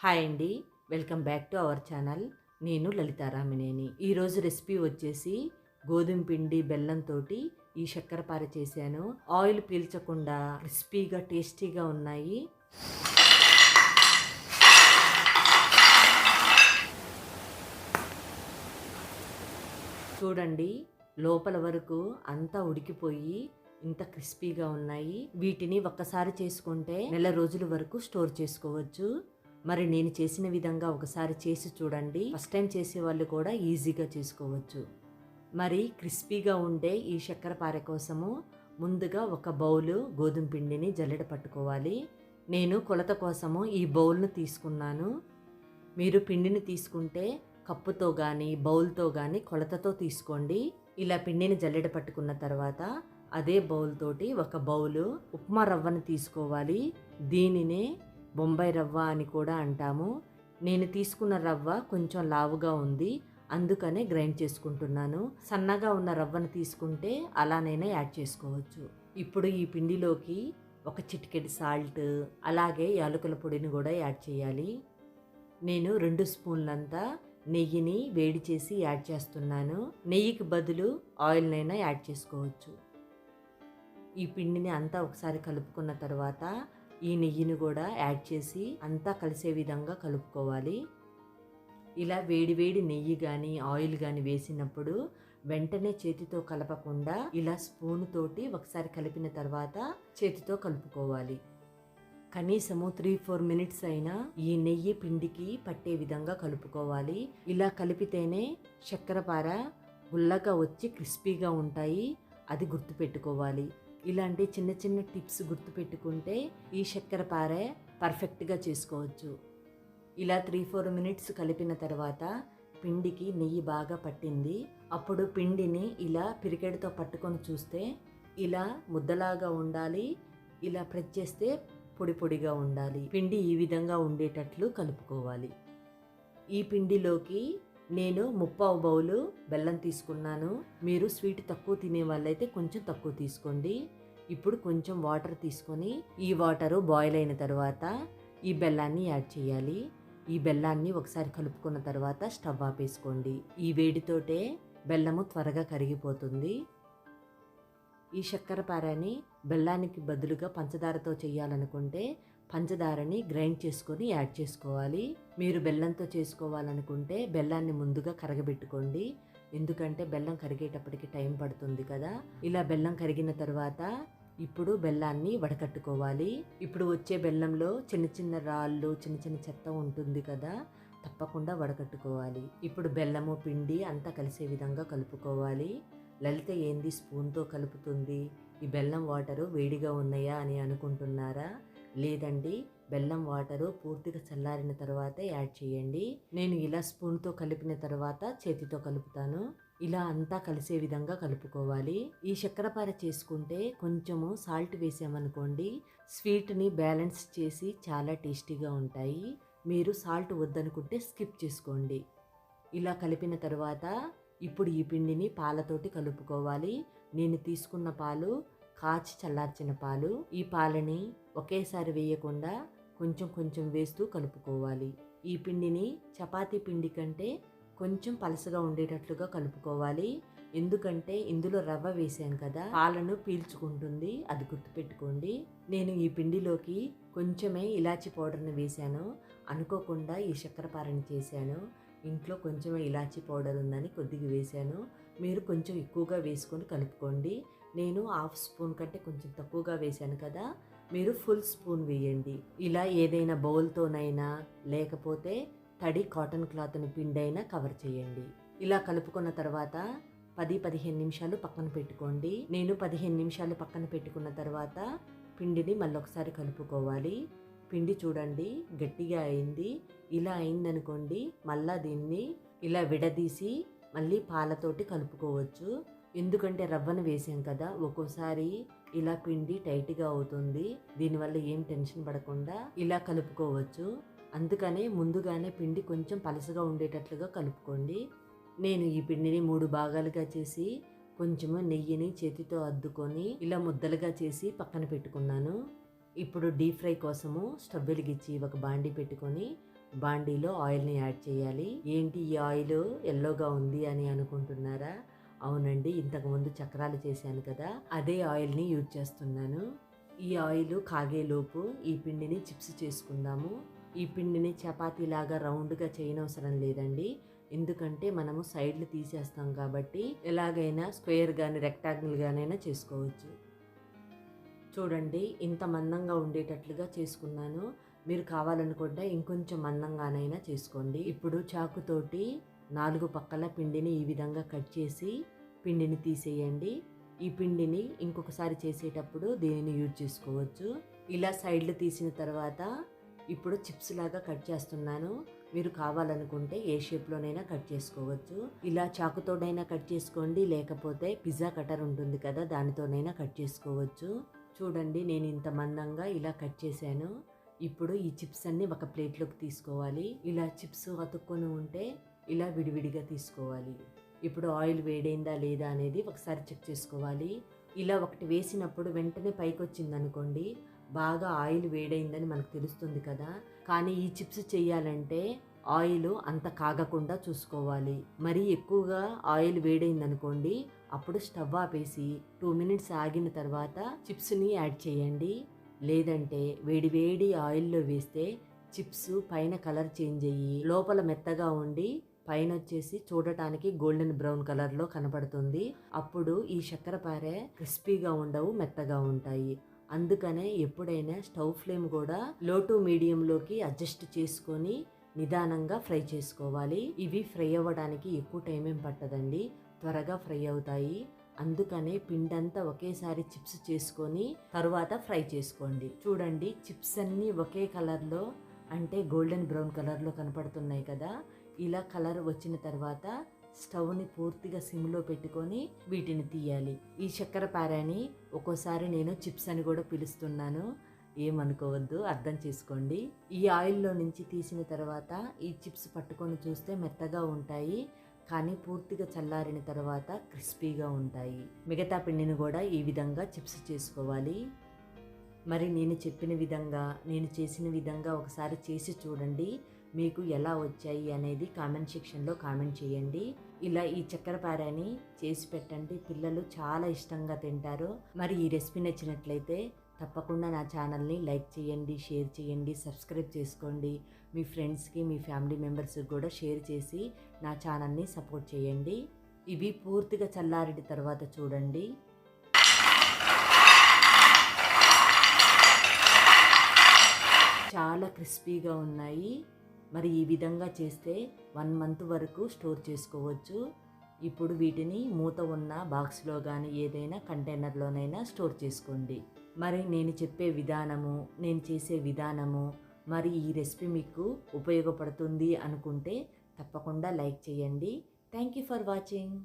Hi అండి. Welcome back to our channel. నేను లలితారామినేని ఈరోజు రెసిపీ వచ్చేసి గోధుమ పిండి బెల్లంతో ఈ చక్కెర పార చేశాను. ఆయిల్ పీల్చకుండా క్రిస్పీగా టేస్టీగా ఉన్నాయి. చూడండి లోపల వరకు అంతా ఉడికిపోయి ఇంత క్రిస్పీగా ఉన్నాయి. వీటిని ఒక్కసారి చేసుకుంటే నెల రోజుల వరకు స్టోర్ చేసుకోవచ్చు. మరి నేను చేసిన విధంగా ఒకసారి చేసి చూడండి. ఫస్ట్ టైం చేసే వాళ్ళు కూడా ఈజీగా చేసుకోవచ్చు. మరి క్రిస్పీగా ఉండే ఈ చక్కెర పారె కోసము ముందుగా ఒక బౌలు గోధుమ పిండిని జల్లెడ పట్టుకోవాలి. నేను కొలత కోసము ఈ బౌల్ను తీసుకున్నాను. మీరు పిండిని తీసుకుంటే కప్పుతో కానీ బౌల్తో కానీ కొలతతో తీసుకోండి. ఇలా పిండిని జల్లెడ పట్టుకున్న తర్వాత అదే బౌల్ తోటి ఒక బౌలు ఉప్మా రవ్వను తీసుకోవాలి. దీనినే బొంబాయి రవ్వ అని కూడా అంటాము. నేను తీసుకున్న రవ్వ కొంచెం లావుగా ఉంది. అందుకనే గ్రైండ్ చేసుకుంటున్నాను. సన్నగా ఉన్న రవ్వను తీసుకుంటే అలానైనా యాడ్ చేసుకోవచ్చు. ఇప్పుడు ఈ పిండిలోకి ఒక చిటికెడు సాల్ట్ అలాగే యాలకుల పొడిని కూడా యాడ్ చేయాలి. నేను రెండు స్పూన్లంతా నెయ్యిని వేడి చేసి యాడ్ చేస్తున్నాను. నెయ్యికి బదులు ఆయిల్నైనా యాడ్ చేసుకోవచ్చు. ఈ పిండిని అంతా ఒకసారి కలుపుకున్న తర్వాత ఈ నెయ్యిని కూడా యాడ్ చేసి అంతా కలిసే విధంగా కలుపుకోవాలి. ఇలా వేడి వేడి నెయ్యి కానీ ఆయిల్ కానీ వేసినప్పుడు వెంటనే చేతితో కలపకుండా ఇలా స్పూన్ తోటి ఒకసారి కలిపిన తర్వాత చేతితో కలుపుకోవాలి. కనీసము త్రీ ఫోర్ మినిట్స్ అయినా ఈ నెయ్యి పిండికి పట్టే విధంగా కలుపుకోవాలి. ఇలా కలిపితేనే చక్కెరపార గుల్లగా వచ్చి క్రిస్పీగా ఉంటాయి. అది గుర్తుపెట్టుకోవాలి. ఇలాంటి చిన్న చిన్న టిప్స్ గుర్తుపెట్టుకుంటే ఈ చక్కెర పారే పర్ఫెక్ట్గా చేసుకోవచ్చు. ఇలా త్రీ ఫోర్ మినిట్స్ కలిపిన తర్వాత పిండికి నెయ్యి బాగా పట్టింది. అప్పుడు పిండిని ఇలా పిరికెడతో పట్టుకొని చూస్తే ఇలా ముద్దలాగా ఉండాలి. ఇలా ప్రెస్ చేస్తే పొడి పొడిగా ఉండాలి. పిండి ఈ విధంగా ఉండేటట్లు కలుపుకోవాలి. ఈ పిండిలోకి నేను ముప్పావు బౌలు బెల్లం తీసుకున్నాను. మీరు స్వీట్ తక్కువ తినే వాళ్ళైతే కొంచెం తక్కువ తీసుకోండి. ఇప్పుడు కొంచెం వాటర్ తీసుకొని ఈ వాటరు బాయిల్ అయిన తర్వాత ఈ బెల్లాన్ని యాడ్ చేయాలి. ఈ బెల్లాన్ని ఒకసారి కలుపుకున్న తర్వాత స్టవ్ ఆపేసుకోండి. ఈ వేడితోటే బెల్లము త్వరగా కరిగిపోతుంది. ఈ చక్కెర పారాని బెల్లానికి బదులుగా పంచదారతో చేయాలనుకుంటే పంచదారని గ్రైండ్ చేసుకొని యాడ్ చేసుకోవాలి. మీరు బెల్లంతో చేసుకోవాలనుకుంటే బెల్లాన్ని ముందుగా కరగబెట్టుకోండి. ఎందుకంటే బెల్లం కరిగేటప్పటికి టైం పడుతుంది కదా. ఇలా బెల్లం కరిగిన తర్వాత ఇప్పుడు బెల్లాన్ని వడకట్టుకోవాలి. ఇప్పుడు వచ్చే బెల్లంలో చిన్న చిన్న రాళ్ళు చిన్న చిన్న చెత్త ఉంటుంది కదా. తప్పకుండా వడకట్టుకోవాలి. ఇప్పుడు బెల్లము పిండి అంతా కలిసే విధంగా కలుపుకోవాలి. లలిత ఏంది స్పూన్తో కలుపుతుంది? ఈ బెల్లం వాటరు వేడిగా ఉన్నాయా అని అనుకుంటున్నారా? లేదండి బెల్లం వాటరు పూర్తిగా చల్లారిన తర్వాత యాడ్ చేయండి. నేను ఇలా స్పూన్తో కలిపిన తర్వాత చేతితో కలుపుతాను. ఇలా అంతా కలిసే విధంగా కలుపుకోవాలి. ఈ చక్కెరపార చేసుకుంటే కొంచెము సాల్ట్ వేసామనుకోండి స్వీట్ని బ్యాలెన్స్ చేసి చాలా టేస్టీగా ఉంటాయి. మీరు సాల్ట్ వద్దనుకుంటే స్కిప్ చేసుకోండి. ఇలా కలిపిన తర్వాత ఇప్పుడు ఈ పిండిని పాలతోటి కలుపుకోవాలి. నేను తీసుకున్న పాలు కాచి చల్లార్చిన పాలు. ఈ పాలని ఒకేసారి వేయకుండా కొంచెం కొంచెం వేస్తూ కలుపుకోవాలి. ఈ పిండిని చపాతీ పిండి కంటే కొంచెం పలసగా ఉండేటట్లుగా కలుపుకోవాలి. ఎందుకంటే ఇందులో రవ్వ వేసాం కదా పాలను పీల్చుకుంటుంది. అది గుర్తుపెట్టుకోండి. నేను ఈ పిండిలోకి కొంచెమే ఇలాచి పౌడర్ని వేశాను. అనుకోకుండా ఈ చక్కెరపారని చేశాను. ఇంట్లో కొంచెమే ఇలాచీ పౌడర్ ఉందని కొద్దిగా వేశాను. మీరు కొంచెం ఎక్కువగా వేసుకొని కలుపుకోండి. నేను హాఫ్ స్పూన్ కంటే కొంచెం తక్కువగా వేశాను కదా మీరు ఫుల్ స్పూన్ వేయండి. ఇలా ఏదైనా బౌల్తోనైనా లేకపోతే తడి కాటన్ క్లాత్ని పిండైనా కవర్ చేయండి. ఇలా కలుపుకున్న తర్వాత పది పదిహేను నిమిషాలు పక్కన పెట్టుకోండి. నేను పదిహేను నిమిషాలు పక్కన పెట్టుకున్న తర్వాత పిండిని మళ్ళీ ఒకసారి కలుపుకోవాలి. పిండి చూడండి గట్టిగా అయింది. ఇలా అయిందనుకోండి మళ్ళా దీన్ని ఇలా విడదీసి మళ్ళీ పాలతోటి కలుపుకోవచ్చు. ఎందుకంటే రవ్వను వేసాం కదా ఒక్కోసారి ఇలా పిండి టైట్గా అవుతుంది. దీనివల్ల ఏం టెన్షన్ పడకుండా ఇలా కలుపుకోవచ్చు. అందుకనే ముందుగానే పిండి కొంచెం పలసగా ఉండేటట్లుగా కలుపుకోండి. నేను ఈ పిండిని మూడు భాగాలుగా చేసి కొంచెము నెయ్యిని చేతితో అద్దుకొని ఇలా ముద్దలుగా చేసి పక్కన పెట్టుకున్నాను. ఇప్పుడు డీప్ ఫ్రై కోసము స్టవ్ వెలిగించి ఒక బాండి పెట్టుకొని బాండీలో ఆయిల్ని యాడ్ చేయాలి. ఏంటి ఈ ఆయిల్ ఎల్లోగా ఉంది అని అనుకుంటున్నారా? అవునండి ఇంతకుముందు చక్రాలు చేశాను కదా అదే ఆయిల్ని యూజ్ చేస్తున్నాను. ఈ ఆయిల్ కాగేలోపు ఈ పిండిని చిప్స్ చేసుకుందాము. ఈ పిండిని చపాతీలాగా రౌండ్గా చేయనవసరం లేదండి. ఎందుకంటే మనము సైడ్లు తీసేస్తాం కాబట్టి ఎలాగైనా స్క్వేర్ కానీ రెక్టాంగిల్ గానైనా చేసుకోవచ్చు. చూడండి ఇంత మందంగా ఉండేటట్లుగా చేసుకున్నాను. మీరు కావాలనుకుంటే ఇంకొంచెం మందంగానైనా చేసుకోండి. ఇప్పుడు చాకుతోటి నాలుగు పక్కల పిండిని ఈ విధంగా కట్ చేసి పిండిని తీసేయండి. ఈ పిండిని ఇంకొకసారి చేసేటప్పుడు దీనిని యూజ్ చేసుకోవచ్చు. ఇలా సైడ్లు తీసిన తర్వాత ఇప్పుడు చిప్స్ లాగా కట్ చేస్తున్నాను. మీరు కావాలనుకుంటే ఏ షేప్లోనైనా కట్ చేసుకోవచ్చు. ఇలా చాకుతోనైనా కట్ చేసుకోండి లేకపోతే పిజ్జా కటర్ ఉంటుంది కదా దానితోనైనా కట్ చేసుకోవచ్చు. చూడండి నేను ఇంత మందంగా ఇలా కట్ చేశాను. ఇప్పుడు ఈ చిప్స్ అన్ని ఒక ప్లేట్లోకి తీసుకోవాలి. ఇలా చిప్స్ అతుక్కొని ఉంటే ఇలా విడివిడిగా తీసుకోవాలి. ఇప్పుడు ఆయిల్ వేడైందా లేదా అనేది ఒకసారి చెక్ చేసుకోవాలి. ఇలా ఒకటి వేసినప్పుడు వెంటనే పైకి వచ్చిందనుకోండి బాగా ఆయిల్ వేడైందని మనకు తెలుస్తుంది కదా. కానీ ఈ చిప్స్ చేయాలంటే ఆయిల్ అంత కాగకుండా చూసుకోవాలి. మరీ ఎక్కువగా ఆయిల్ వేడైందనుకోండి అప్పుడు స్టవ్ ఆపేసి టూ మినిట్స్ ఆగిన తర్వాత చిప్స్ని యాడ్ చేయండి. లేదంటే వేడి వేడి ఆయిల్లో వేస్తే చిప్స్ పైన కలర్ చేంజ్ అయ్యి లోపల మెత్తగా ఉండి పైన వచ్చేసి చూడటానికి గోల్డెన్ బ్రౌన్ కలర్లో కనపడుతుంది అప్పుడు ఈ చక్కెరపారె క్రిస్పీగా ఉండవు మెత్తగా ఉంటాయి. అందుకనే ఎప్పుడైనా స్టవ్ ఫ్లేమ్ కూడా లో టు మీడియంలోకి అడ్జస్ట్ చేసుకొని నిదానంగా ఫ్రై చేసుకోవాలి. ఇవి ఫ్రై అవ్వడానికి ఎక్కువ టైం ఏం పట్టదండి. త్వరగా ఫ్రై అవుతాయి. అందుకనే పిండంతా ఒకేసారి చిప్స్ చేసుకొని తరువాత ఫ్రై చేసుకోండి. చూడండి చిప్స్ అన్నీ ఒకే కలర్లో అంటే గోల్డెన్ బ్రౌన్ కలర్లో కనపడుతున్నాయి కదా. ఇలా కలర్ వచ్చిన తర్వాత స్టవ్ని పూర్తిగా సిమ్లో పెట్టుకొని వీటిని తీయాలి. ఈ చక్కెర పారాని ఒక్కోసారి నేను చిప్స్ అని కూడా పిలుస్తున్నాను. ఏమనుకోవద్దు అర్థం చేసుకోండి. ఈ ఆయిల్లో నుంచి తీసిన తర్వాత ఈ చిప్స్ పట్టుకొని చూస్తే మెత్తగా ఉంటాయి కానీ పూర్తిగా చల్లారిన తర్వాత క్రిస్పీగా ఉంటాయి. మిగతా పిండిని కూడా ఈ విధంగా చిప్స్ చేసుకోవాలి. మరి నేను చెప్పిన విధంగా నేను చేసిన విధంగా ఒకసారి చేసి చూడండి. మీకు ఎలా వచ్చాయి అనేది కామెంట్ సెక్షన్లో కామెంట్ చేయండి. ఇలా ఈ చక్కెర పారాని చేసి పెట్టండి పిల్లలు చాలా ఇష్టంగా తింటారు. మరి ఈ రెసిపీ నచ్చినట్లయితే తప్పకుండా నా ఛానల్ని లైక్ చేయండి షేర్ చేయండి సబ్స్క్రైబ్ చేసుకోండి. మీ ఫ్రెండ్స్కి మీ ఫ్యామిలీ మెంబర్స్కి కూడా షేర్ చేసి నా ఛానల్ని సపోర్ట్ చేయండి. ఇవి పూర్తిగా చల్లారిన తర్వాత చూడండి. చాలా క్రిస్పీగా ఉన్నాయి. మరి ఈ విధంగా చేస్తే వన్ మంత్ వరకు స్టోర్ చేసుకోవచ్చు. ఇప్పుడు వీటిని మూత ఉన్న బాక్స్లో కానీ ఏదైనా కంటైనర్లోనైనా స్టోర్ చేసుకోండి. మరి నేను చెప్పే విధానము నేను చేసే విధానము మరి ఈ రెసిపీ మీకు ఉపయోగపడుతుంది అనుకుంటే తప్పకుండా లైక్ చేయండి. Thank you for watching.